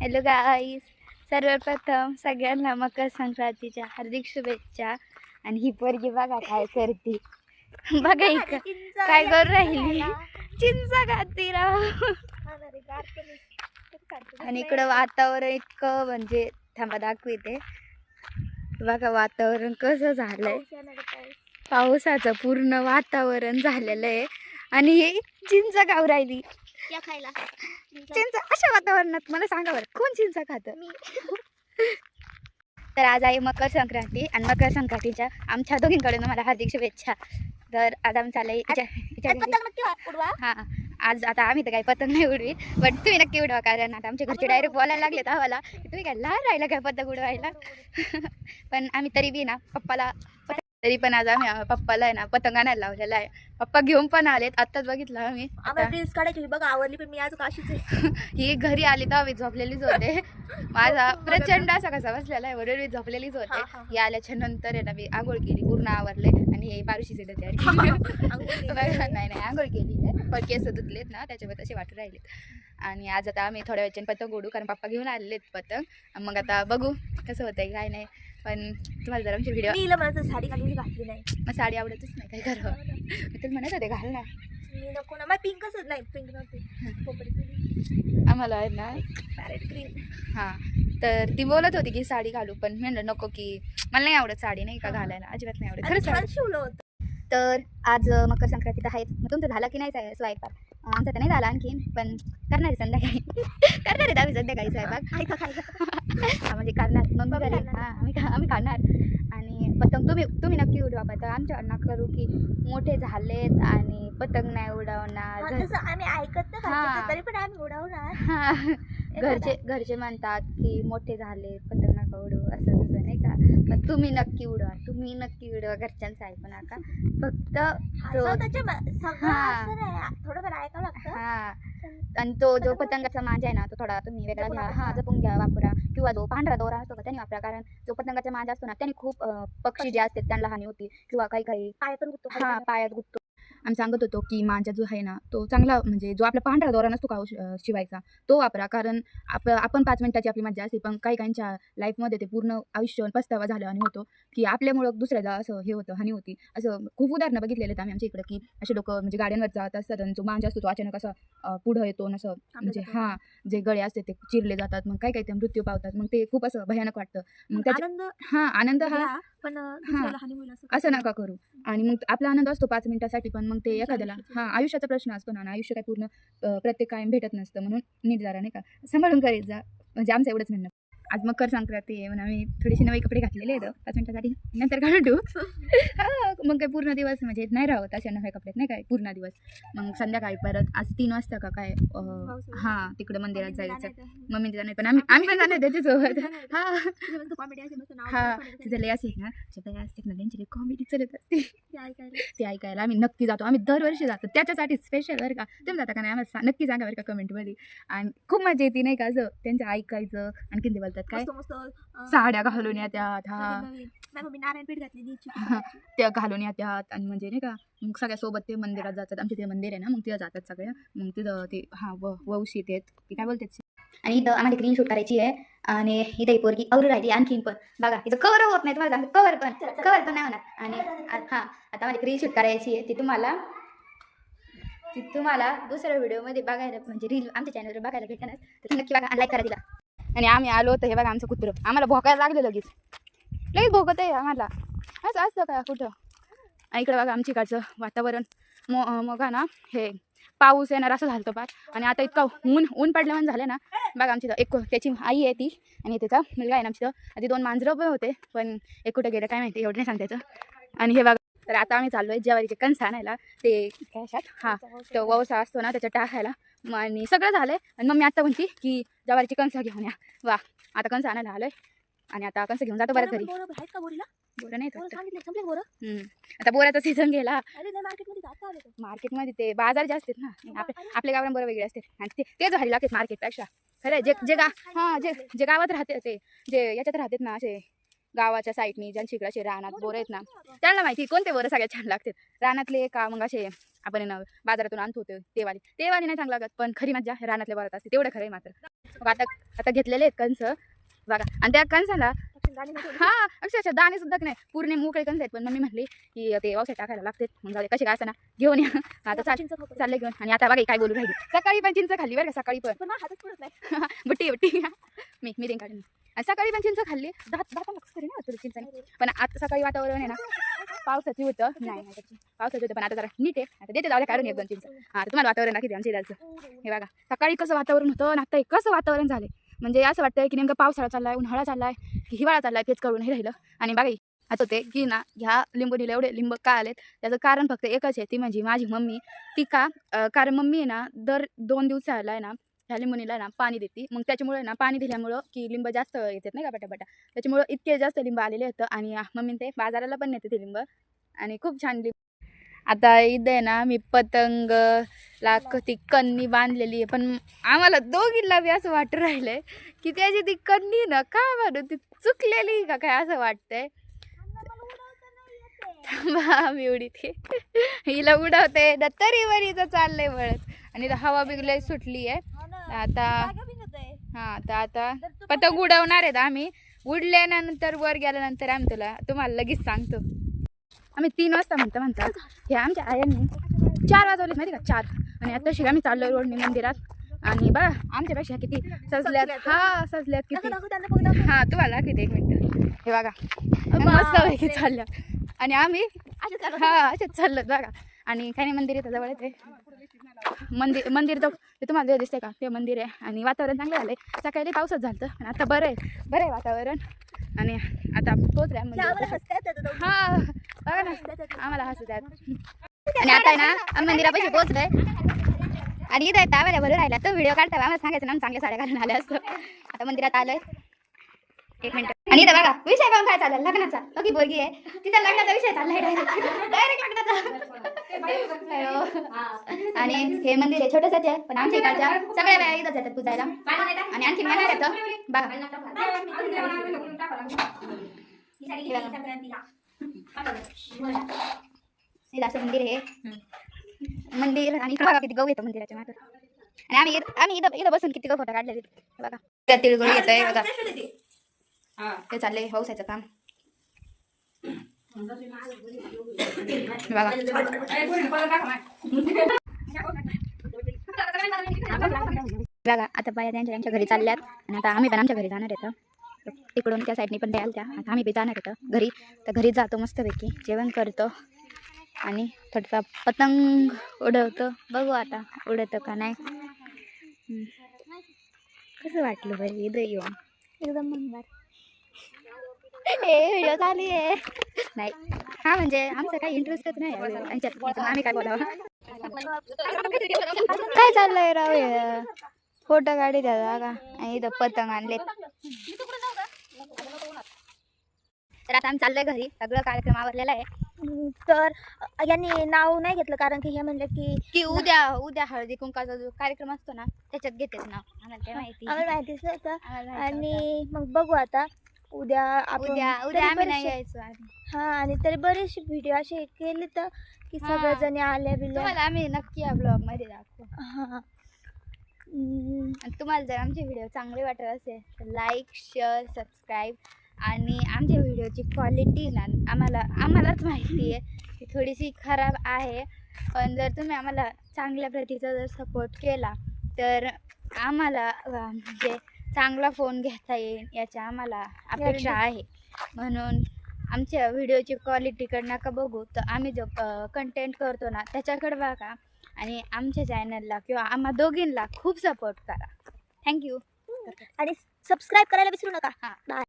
Hello गाईस सर्वप्रथम सगळ्यांना मकर संक्रांतीच्या हार्दिक शुभेच्छा. आणि ही पोरगी बघा काय करते. बघा इक काय करू राहिली. चिंचा खाती राव. आणि इकडं वातावरण इतकं म्हणजे थांबा दाखविते. बघा वातावरण कसं झालंय. पावसाचं पूर्ण वातावरण झालेलं आहे. आणि ही चिंचा गाव राहिली. या खायला. चिंचा अशा वातावरणात मला सांगा बरं कोण चिंचा खात? तर आज आहे मकर संक्रांती आणि मकर संक्रांतीच्या आमच्या दोघींकडून मला हार्दिक शुभेच्छा. तर आज आम्ही चाललंय उडवा. हा आज आता आम्ही तर काही पतंग नाही उडवीत पण तुम्ही नक्की उडवा कारण आता आमच्या घरचे डायरेक्ट बोलायला लागलेत आम्हाला. की तुम्ही काय लहान राहिला काय पतंग उडवायला? पण आम्ही तरी बी ना पप्पाला तरी पण आज आम्ही पप्पाला आहे ना पतंग आणायला लावलेला आहे. पप्पा घेऊन पण आलेत आत्ताच बघितलं आम्ही. आम्हाला रील्स काढायची होती बघा आवडली पण मी आज काशीच आहे. ही घरी आली तर आम्ही झोपलेलीच होते. माझा प्रचंड असा कसा बसलेला आहे बरोबर मी झोपलेलीच होते. हा, आल्याच्यानंतर आहे ना मी आंघोळ केली पूर्ण आवरले आणि हे बारुशीचे तयारी आंघोळ केली. नाही नाही आंघोळ केली आहे. पण केस धुतलेत ना त्याच्यामुळे तसे वाटू राहिलेत. आणि आज आता आम्ही थोड्या वेळच्याने पतंग उडू कारण पप्पा घेऊन आलेत पतंग. मग आता बघू कसं होतंय काय नाही. पण तुम्हाला जर आमची व्हिडिओ मी म्हणत साडी घालून घातली नाही. मग साडी आवडतच नाही काय करावं मी तर म्हणत होते घाल ना. मी नको ना मला पिंकच नाही पिंक नव्हती. आम्हाला आहे ना पॅरेट ग्रीन हां. तर ती बोलत होती की साडी घालू पण मी म्हणलं नको की मला नाही आवडत साडी नाही का. घालायला अजिबात नाही आवडत. खरंच. शिवलं होतं. तर आज मकर संक्रांतीत आहेत. मग तुमचं झालं की नाही स्वयंपाक? आमचा तर नाही झाला आणखीन पण करणार आहे संध्याकाळी. करणार आहे आम्ही संध्याकाळी स्वयंपाक. म्हणजे करणार. घरी. करणार. हां आम्ही आम्ही खाणार. आणि पतंग तुम्ही तुम्ही नक्की उडवा पतंग. आमच्या नका करू की मोठे झालेत आणि पतंग नाही उडवणार. आम्ही ऐकत तरी पण आम्ही उडवणार. हा. घरचे घरचे म्हणतात की मोठे झाले पतंग नका उडवू असं. नाही का? पण तुम्ही नक्की उडवा. तुम्ही नक्की उडवा घरच्यांचं ऐकू नका फक्त तो हा. असं नाही. थोडंफार ऐकावं लागतं. हा. आणि तो जो पतंगाचा मांजा आहे ना तो थोडा तुम्ही वेगळा जपून घ्या. वापरा. हा जपून घ्या वापरा. किंवा जो पांढरा दोरा असतो का त्याने वापरा. कारण जो पतंगाचा मांजा असतो ना त्याने खूप अं, पक्षी जे असतात त्यांना हानी होती. किंवा काही काही पाय पण गुत्तो हा पायात गुत्तो आम्ही सांगत होतो की मांजा जो आहे ना तो चांगला म्हणजे जो आपला पांढरा दोरा नसतो का अं, शिवायचा तो वापरा. कारण आप आपण पाच मिनिटाची आपली मज्जा असते पण काही काहींच्या लाईफमध्ये ते पूर्ण आयुष्य पस्तावा झाला आणि होतो की आपल्यामुळं दुसऱ्याला असं हे होतं हानी होती. असं खूप उदाहरणं बघितलेले आहेत आम्ही आमच्या इकडे की असे लोक म्हणजे गाड्यांवर जात असतात आणि जो मांजा असतो तो अचानक असा पुढं येतो असं म्हणजे. हा जे गळे असते ते चिरले जातात मग काही काही ते मृत्यू पावतात मग ते खूप असं भयानक वाटतं. मग त्याच्या हा आनंद हा पण असं नका करू. आणि मग आपला आनंद असतो पाच मिनिटासाठी पण मग ते एखाद्याला. हा आयुष्याचा प्रश्न असतो ना आयुष्य काय पूर्ण प्रत्येक कायम भेटत नसतं म्हणून नीट जरा नाही का सांभाळून करीत जा म्हणजे आमचं एवढंच म्हणणं आज मकर संक्रांती आहे म्हणून आम्ही थोडीशी नवी कपडे घातलेले आहेत. पाच मिनिटासाठी नंतर काढून ठेवू. मग काय पूर्ण दिवस म्हणजे नाही राहत अशा नव्या कपड्यात नाही काय? पूर्ण दिवस. मग संध्याकाळी परत आज तीन वाजता का काय. हा तिकडे मंदिरात जायचं. जाणार. मम्मी नाही पण आम्ही आम्ही पण जाणार त्याच्यासोबत. हा. असेल, नाव हा. तिचं लय असे ना असते ना त्यांची कॉमेडी चालत असते. ते ऐकायला. ते ऐकायला आम्ही नक्की जातो. आम्ही दरवर्षी जातो. त्याच्यासाठी स्पेशल बरं का. तुम्ही जाता का नाही? आम्हाला नक्की सांगा बरं का कमेंटमध्ये आणि खूप मजा येते नाही का असं? त्यांचं ऐकायचं आणखीन ते बोलतात काय? मस्त मस्त अं, साड्या घालून येत्यात हा. मम्मी घातलेली हा. त्या घालून येत्यात आणि म्हणजे नाही का मग सगळ्या सोबत ते मंदिरात जातात. आमचे ते मंदिर आहे ना मग तिथं जातात सगळ्या. मग तिथं ते हा व वंशी ते ती काय बोलतात? आणि इथं आम्हाला ग्रीन शूट करायची आहे. आणि इथं ही पोरगी अवरू राहिली आणखीन पण. बघा इथं कवर होत नाही तुम्हाला कवर पण. कवर पण नाही होणार. आणि हा आता मला ग्रीन शूट करायची आहे. ती तुम्हाला ती तुम्हाला दुसऱ्या व्हिडिओमध्ये बघायला म्हणजे रील आमच्या चॅनलवर बघायला भेटणार. तर नक्की बघा लाईक करा तिला. आणि आम्ही आलो तर हे बघा आमचं कुत्रं. आम्हाला भोकायला लागलं लगेच. लगेच भोकत आहे आम्हाला. असं असतं का कुठं? आणि इकडं बघा आमच्या इकडचं वातावरण. मो मग ना हे पाऊस येणार असं झालं पार. आणि आता इतका ऊन ऊन पडल्यावर झालं ना. बघा आमची एक त्याची आई आहे ती. आणि त्याचा मुलगा आहे ना आमची आधी दोन मांजरं पण होते पण एक कुठं गेलं काय माहिती एवढं नाही सांगतायचं आणि हे बघा तर आता आम्ही चाललो आहे ज्वारीचे कणस आणायला. ते काय अशात. हां तो ववसा असतो ना त्याच्यात टाकायला मग आणि सगळं झालं आहे आणि मग मी आता म्हणते की ज्वारीची कणसं घेऊन या. वा आता कणसं आणायला आलोय. आणि आता कणसं घेऊन जातो बरं घरी. बोरं नाही. आता बोराचा सीझन गेला. मार्केटमध्ये ते बाजार जास्त आहेत ना. आपल्या गावाला बरं वेगळे असते आणि ते तेच भारी लागतात मार्केटपेक्षा. खरं. जे जे गा हां जे जे गावात राहते ते जे याच्यात राहतात ना असे गावाच्या साईडनी ज्यांच्या रानात बोरं आहेत ना त्यांना माहिती कोणते बोरं सगळ्यात छान लागतात. रानातले का मग असे आपण बाजारातून आणतो ते तेवाली. तेवाली नाही चांगलं लागत पण खरी मज्जा रानातल्या बरत असते तेवढं खरं आहे मात्र. आता आता घेतलेले आहेत कंस बघा. आणि त्या कंसाला हा अक्षरशः दाणे सुद्धा नाही. पूर्ण मोकळे कंस आहेत पण मम्मी म्हटली की ते औषध टाकायला लागते मग जाऊ दे कशी काय असं ना घेऊन या. आता चाल चाललंय घेऊन. आणि आता बघा काय बोलू राहिली. सकाळी पण चिंच खाल्ली बरं का सकाळी पण. हातच पडत नाही. बुट्टी बुट्टी. मी मी देईन काढून. आणि सकाळी पण चिंच खाल्ली. दात दाताला कसं नाही पण आता सकाळी वातावरण आहे ना पावसाची होतं. नाही नाही त्याची होतं पण आता जरा नीट आहे. आता देते जाऊ काढून एक दोन चिंच हा आता तुम्हाला वातावरण दाखवते आमच्या इथलचं हे बघा सकाळी कसं वातावरण होतं आणि आता हे कसं वातावरण झालं म्हणजे असं वाटतंय की नेमकं पावसाळा चाललाय उन्हाळा चाललाय की हिवाळा चाललाय तेच कळून हे राहिलं. आणि बघाई आता होते की ना ह्या लिंबोनीला एवढे लिंब का आलेत? त्याचं कारण फक्त एकच आहे ती म्हणजे माझी मम्मी. ती का कारण मम्मी आहे ना दर दोन दिवसाला आहे ना ह्या लिंबोनीला ना पाणी देते. मग त्याच्यामुळे ना पाणी दिल्यामुळं की लिंब जास्त येतात नाही का पटापटा? त्याच्यामुळं इतके जास्त लिंब आलेले होतं आणि मम्मी ते बाजाराला पण नेते ते लिंब. आणि खूप छान लिंब. आता ईद आहे ना मी पतंग ला ती कन्नी बांधलेली आहे. पण आम्हाला दोघीला बी असं वाटू राहिलंय की त्याची ती कन्नी ना काय म्हणू ती चुकलेली का काय असं वाटतंय? मी उडीत आहे. हिला उडवते. ना तरी वरीचं चाललंय वळत आणि हवा बिगलाय सुटली आहे आता हा तर आता पतंग उडवणार आहेत आम्ही. उडल्यानंतर वर गेल्यानंतर आम्ही तुला तुम्हाला लगेच सांगतो. आम्ही तीन वाजता म्हणता म्हणता हे आमच्या आयांनी चार वाजवले माहिती का? चार. आणि आता शिरा आम्ही चाललोय रोडने मंदिरात. आणि बघा आमच्यापेक्षा किती सजल्यात. हा सजल्यात किती. हा तुम्हाला दाखवते एक मिनिट. हे बघा. मस्त चालल्या आणि आम्ही हा असेच चाललं बघा. आणि काही नाही मंदिर इथं जवळच आहे. मंदिर मंदिर तो ते तुम्हाला जे दिसतंय का? ते मंदिर आहे आणि वातावरण चांगलं झालंय. सकाळी पावसात झालं आणि आता बरं आहे. बरं आहे वातावरण. आणि आता पोचल्या मंदिर हा बघा ना. आम्हाला आणि आता ना आम्ही मंदिरापाशी पोहोचलोय. आणि इथं आम्हाला भरून राहिला. तो व्हिडिओ काढता आम्हाला सांगायचं ना आम्ही चांगल्या साड्या घालून आले असतो. आता मंदिरात आलोय. एक मिनिट. आणि इथं बघा विषय पण काय चालला लग्नाचा. बघी बोलगी आहे. तिथं लग्नाचा विषय चाललाय डायरेक्ट लग्नाचा. आणि हे मंदिर आहे छोटंसंच आहे पण आमच्या इकडच्या सगळ्या वेळा इथंच येतात पूजायला. आणि आणखी येणार येतं बघा. हे असं मंदिर आहे. मंदिर आणि इकडं बघा किती गहू येतं मंदिराच्या मागे. आणि आम्ही इथं- आम्ही इथं इथं बसून किती गहू फोटो काढले हे बघा. त्या तिळगुळ येत आहे बघा. ते चाललंय पावसाचं काम. हे बघा आता बाया त्यांच्या त्यांच्या घरी चालल्यात. आणि आता आम्ही पण आमच्या घरी जाणार येतं तिकडून त्या साईडने पण द्याल त्या. आता आम्ही बी जाणार येतं घरी. तर घरी जातो मस्तपैकी. जेवण करतो. आणि थोडंसं पतंग उडवतो. बघू आता उडवतं का नाही. कसं वाटलं बरं इथं येऊन एकदम ए व्हिडिओ चालू आहे. नाही. हा म्हणजे आमचं काही इंटरेस्टच नाही आम्ही काय बोलावं? काय चाललंय राव हे? फोटो काढी द्या जागा. आणि इथं पतंग आणले तर आता आम्ही चाललोय घरी. सगळं कार्यक्रम आवरलेला आहे. तर यांनी नाव नाही घेतलं कारण की हे म्हणलं की की उद्या उद्या हळदी कुंकाचा जो कार्यक्रम असतो ना त्याच्यात घेतेच नाव. आम्हाला काय माहिती आम्हाला माहितीच नव्हतं. आणि मग बघू आता. उद्या आपण उद्या तरी उद्या आम्ही नाही यायचो. हा आणि तरी बरेचसे व्हिडिओ असे केले तर की हा. सगळेजणी आल्या बिल्या. तुम्हाला आम्ही नक्की या ब्लॉगमध्ये दाखवू. हा. हम्म, आणि तुम्हाला जर आमचे व्हिडिओ चांगले वाटत असेल तर लाईक शेअर सबस्क्राईब आणि आमच्या व्हिडिओची क्वालिटी ना आम्हाला आम्हालाच माहिती आहे. की थोडीशी खराब आहे. पण जर तुम्ही आम्हाला चांगल्या प्रतीचा जर सपोर्ट केला तर आम्हाला अं, म्हणजे चांगला फोन घेता येईल याची आम्हाला अपेक्षा आहे. म्हणून आमच्या व्हिडिओची क्वालिटीकडे नका बघू. तर आम्ही जो कंटेंट करतो ना त्याच्याकडे बघा आणि आमच्या चॅनलला किंवा आम्हा दोघींना खूप सपोर्ट करा. थँक्यू आणि सबस्क्राईब करायला विसरू नका. हा. बाय